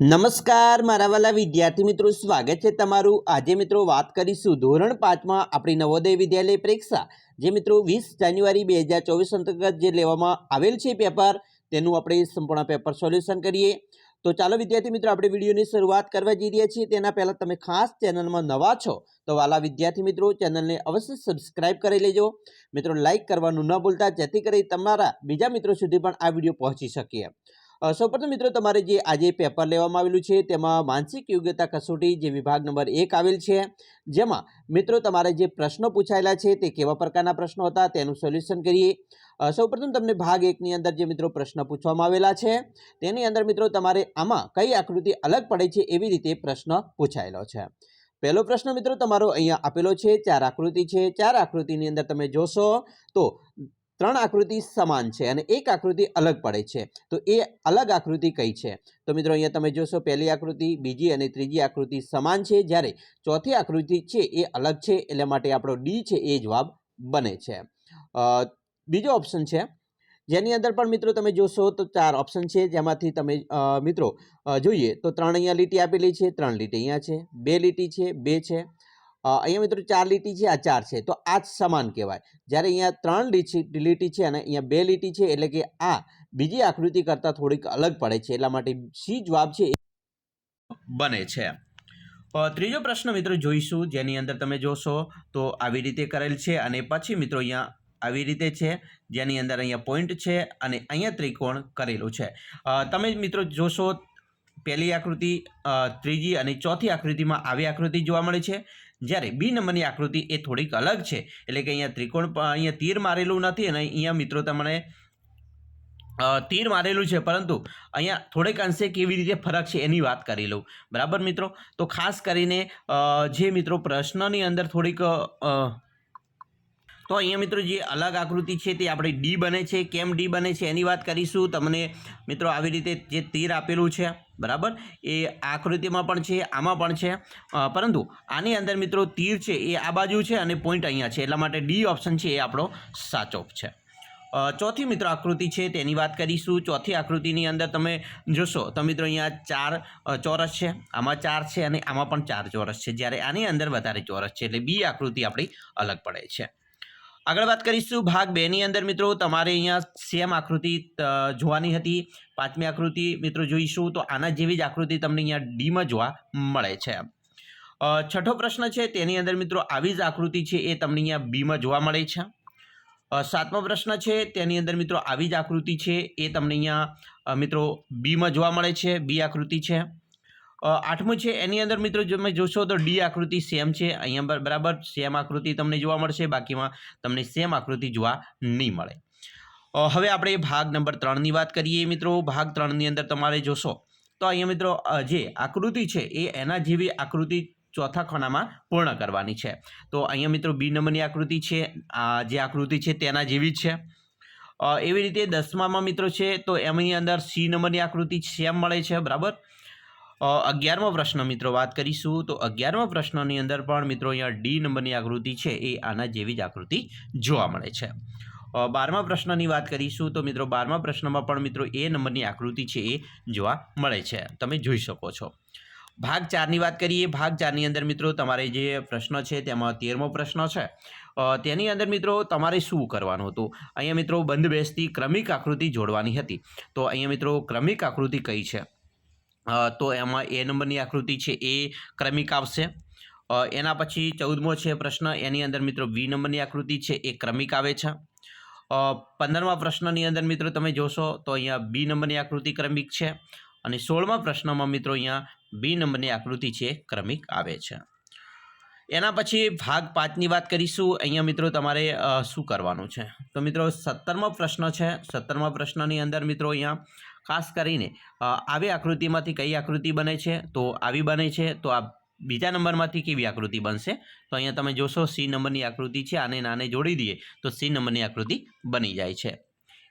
નમસ્કાર મારા વાલા વિદ્યાર્થી મિત્રો સ્વાગત છે તમારું. આજે મિત્રો વાત કરીશું ધોરણ પાંચમાં આપણી નવોદય વિદ્યાલય પરીક્ષા. જે મિત્રો વીસ જાન્યુઆરી બે હજાર ચોવીસ અંતર્ગત જે લેવામાં આવેલ છે પેપર તેનું આપણે સંપૂર્ણ પેપર સોલ્યુશન કરીએ. તો ચાલો વિદ્યાર્થી મિત્રો આપણે વિડીયોની શરૂઆત કરવા જઈ રહ્યા છીએ. તેના પહેલાં તમે ખાસ ચેનલમાં નવા છો તો વાલા વિદ્યાર્થી મિત્રો ચેનલને અવશ્ય સબસ્ક્રાઇબ કરી લેજો. મિત્રો લાઇક કરવાનું ન ભૂલતા જેથી કરી તમારા બીજા મિત્રો સુધી પણ આ વીડિયો પહોંચી શકે. અ, સૌપ્રથમ મિત્રો તમારે જે આજે પેપર લેવામાં આવેલું છે તેમાં માનસિક યોગ્યતા કસોટી જે વિભાગ નંબર એક આવેલ છે, જેમાં મિત્રો તમારે જે પ્રશ્નો પૂછાયેલા છે તે કેવા પ્રકારના પ્રશ્નો હતા તેનું સોલ્યુશન કરીએ. સૌપ્રથમ તમને ભાગ એકની અંદર જે મિત્રો પ્રશ્ન પૂછવામાં આવેલા છે, તેની અંદર મિત્રો તમારે આમાં કઈ આકૃતિ અલગ પડે છે એવી રીતે પ્રશ્ન પૂછાયેલો છે. પહેલો પ્રશ્ન મિત્રો તમારો અહીંયા આપેલો છે, ચાર આકૃતિ છે, ચાર આકૃતિની અંદર તમે જોશો તો ત્રણ આકૃતિ સમાન છે અને એક આકૃતિ અલગ પડે છે. તો એ અલગ આકૃતિ કઈ છે? તો મિત્રો અહીંયા તમે જોશો પહેલી આકૃતિ, બીજી અને ત્રીજી આકૃતિ સમાન છે. જ્યારે ચોથી આકૃતિ છે એ અલગ છે, એટલે માટે આપણો ડી છે એ જવાબ બને છે. બીજો ઓપ્શન છે. જેની અંદર પણ મિત્રો તમે જોશો તો ચાર ઓપ્શન છે. જેમાંથી તમે મિત્રો જોઈએ તો ત્રણ અહીંયા લીટી આપેલી છે, ત્રણ લીટી અહીંયા છે, બે લીટી છે, બે છે. અહીંયા મિત્રો ચાર લીટી છે, આ ચાર છે. તો આ જ સમાન કહેવાય. જ્યારે અહીંયા ત્રણ લીટી લીટી છે અને અહીંયા બે લીટી છે, એટલે કે આ બીજી આકૃતિ કરતાં થોડીક અલગ પડે છે. એટલા માટે સી જવાબ છે બને છે. ત્રીજો પ્રશ્ન મિત્રો જોઈશું. જેની અંદર તમે જોશો તો આવી રીતે કરેલ છે અને પછી મિત્રો અહીંયા આવી રીતે છે. જેની અંદર અહીંયા પોઈન્ટ છે અને અહીંયા ત્રિકોણ કરેલું છે. તમે મિત્રો જોશો પહેલી આકૃતિ ત્રીજી અને ચોથી આકૃતિમાં આવી આકૃતિ જોવા મળે છે. જ્યારે બી નંબરની આકૃતિ એ થોડીક અલગ છે. એટલે કે અહીંયા ત્રિકોણ અહીંયા તીર મારેલું નથી અને અહીંયા મિત્રો તમને તીર મારેલું છે. પરંતુ અહીંયા થોડેક અંશે કેવી રીતે ફરક છે એની વાત કરી લઉં. બરાબર મિત્રો? તો ખાસ કરીને જે મિત્રો પ્રશ્નની અંદર થોડીક તો અહીંયા મિત્રો જે અલગ આકૃતિ છે તે આપણે ડી બને છે. કેમ ડી બને છે એની વાત કરીશું. તમને મિત્રો આવી રીતે જે તીર આપેલું છે, બરાબર? એ આકૃતિમાં પણ છે, આમાં પણ છે. પરંતુ આની અંદર મિત્રો તીર છે એ આ બાજુ છે અને પોઈન્ટ અહીંયા છે. એટલા માટે ડી ઓપ્શન છે એ આપણો સાચો છે. ચોથી મિત્રો આકૃતિ છે તેની વાત કરીશું. ચોથી આકૃતિની અંદર તમે જોશો તો મિત્રો અહીંયા ચાર ચોરસ છે. આમાં ચાર છે અને આમાં પણ ચાર ચોરસ છે. જ્યારે આની અંદર વધારે ચોરસ છે. એટલે બી આકૃતિ આપણી અલગ પડે છે. આગળ વાત કરીશું ભાગ બેની અંદર મિત્રો. તમારે અહીંયા સેમ આકૃતિ જોવાની હતી. પાંચમી આકૃતિ મિત્રો જોઈશું તો આના જેવી જ આકૃતિ તમને અહીંયા ડીમાં જોવા મળે છે. છઠ્ઠો પ્રશ્ન છે તેની અંદર મિત્રો આવી જ આકૃતિ છે એ તમને અહીંયા બીમાં જોવા મળે છે. સાતમો પ્રશ્ન છે તેની અંદર મિત્રો આવી જ આકૃતિ છે એ તમને અહીંયા મિત્રો બીમાં જોવા મળે છે. બી આકૃતિ છે. આઠમું છે, એની અંદર મિત્રો તમે જોશો તો ડી આકૃતિ સેમ છે, અહીંયા બર- બરાબર સેમ આકૃતિ તમને જોવા મળશે, બાકીમાં તમને સેમ આકૃતિ જોવા નહીં મળે. હવે આપણે ભાગ નંબર ત્રણની વાત કરીએ મિત્રો. ભાગ ત્રણની અંદર તમારે જોશો તો અહીંયા મિત્રો જે આકૃતિ છે એ એના જેવી આકૃતિ ચોથા ખાનામાં પૂર્ણ કરવાની છે. તો અહીંયા મિત્રો બી નંબરની આકૃતિ છે, આ જે આકૃતિ છે તેના જેવી જ છે. એવી રીતે દસમામાં મિત્રો છે તો એમની અંદર સી નંબરની આકૃતિ સેમ મળે છે, બરાબર? અગિયારમો પ્રશ્ન મિત્રો વાત કરીશું તો અગિયારમા પ્રશ્નની અંદર પણ મિત્રો અહીંયા ડી નંબરની આકૃતિ છે એ આના જેવી જ આકૃતિ જોવા મળે છે. બારમા પ્રશ્નની વાત કરીશું તો મિત્રો બારમા પ્રશ્નમાં પણ મિત્રો એ નંબરની આકૃતિ છે એ જોવા મળે છે. તમે જોઈ શકો છો. ભાગ ચારની વાત કરીએ. ભાગ ચારની અંદર મિત્રો તમારે જે પ્રશ્ન છે તેમાં તેરમો પ્રશ્ન છે. તેની અંદર મિત્રો તમારે શું કરવાનું હતું? અહીંયા મિત્રો બંધ બેસતી ક્રમિક આકૃતિ જોડવાની હતી. તો અહીંયા મિત્રો ક્રમિક આકૃતિ કઈ છે? તો એમાં એ નંબરની આકૃતિ છે એ ક્રમિક આવશે. એના પછી ચૌદમો છે પ્રશ્ન, એની અંદર મિત્રો વી નંબરની આકૃતિ છે એ ક્રમિક આવે છે. પંદરમા પ્રશ્નની અંદર મિત્રો તમે જોશો તો અહીંયા બી નંબરની આકૃતિ ક્રમિક છે અને સોળમા પ્રશ્નમાં મિત્રો અહીંયા બી નંબરની આકૃતિ છે ક્રમિક આવે છે. એના પછી ભાગ પાંચની વાત કરીશું, અહીંયા મિત્રો તમારે શું કરવાનું છે? તો મિત્રો સત્તરમો પ્રશ્ન છે, સત્તરમા પ્રશ્નની અંદર મિત્રો અહીંયા ખાસ કરીને આવી આકૃતિમાંથી કઈ આકૃતિ બને છે? તો આવી બને છે. તો આ બીજા નંબરમાંથી કેવી આકૃતિ બનશે? તો અહીંયા તમે જોશો સી નંબરની આકૃતિ છે. આને નાને જોડી દઈએ તો સી નંબરની આકૃતિ બની જાય છે.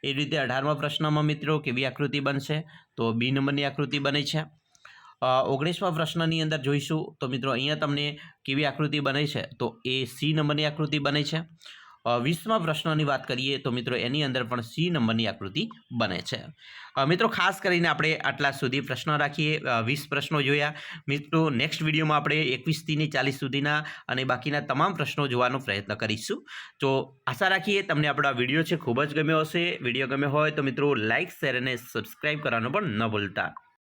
એ રીતે અઢારમા પ્રશ્નમાં મિત્રો કેવી આકૃતિ બનશે? તો બી નંબરની આકૃતિ બને છે. ઓગણીસમા પ્રશ્નની અંદર જોઈશું તો મિત્રો અહીંયા તમને કેવી આકૃતિ બને છે? તો એ સી નંબરની આકૃતિ બને છે. વીસમા પ્રશ્નની વાત કરીએ તો મિત્રો એની અંદર પણ સી નંબરની આકૃતિ બને છે. મિત્રો ખાસ કરીને આપણે આટલા સુધી પ્રશ્નો રાખીએ. વીસ પ્રશ્નો જોયા. મિત્રો નેક્સ્ટ વિડીયોમાં આપણે એકવીસથી ચાલીસ સુધીના અને બાકીના તમામ પ્રશ્નો જોવાનો પ્રયત્ન કરીશું. તો આશા રાખીએ તમને આપણો આ વીડિયો છે ખૂબ જ ગમ્યો હશે. વીડિયો ગમ્યો હોય તો મિત્રો લાઇક શેર અને સબસ્ક્રાઇબ કરવાનું પણ ન ભૂલતા.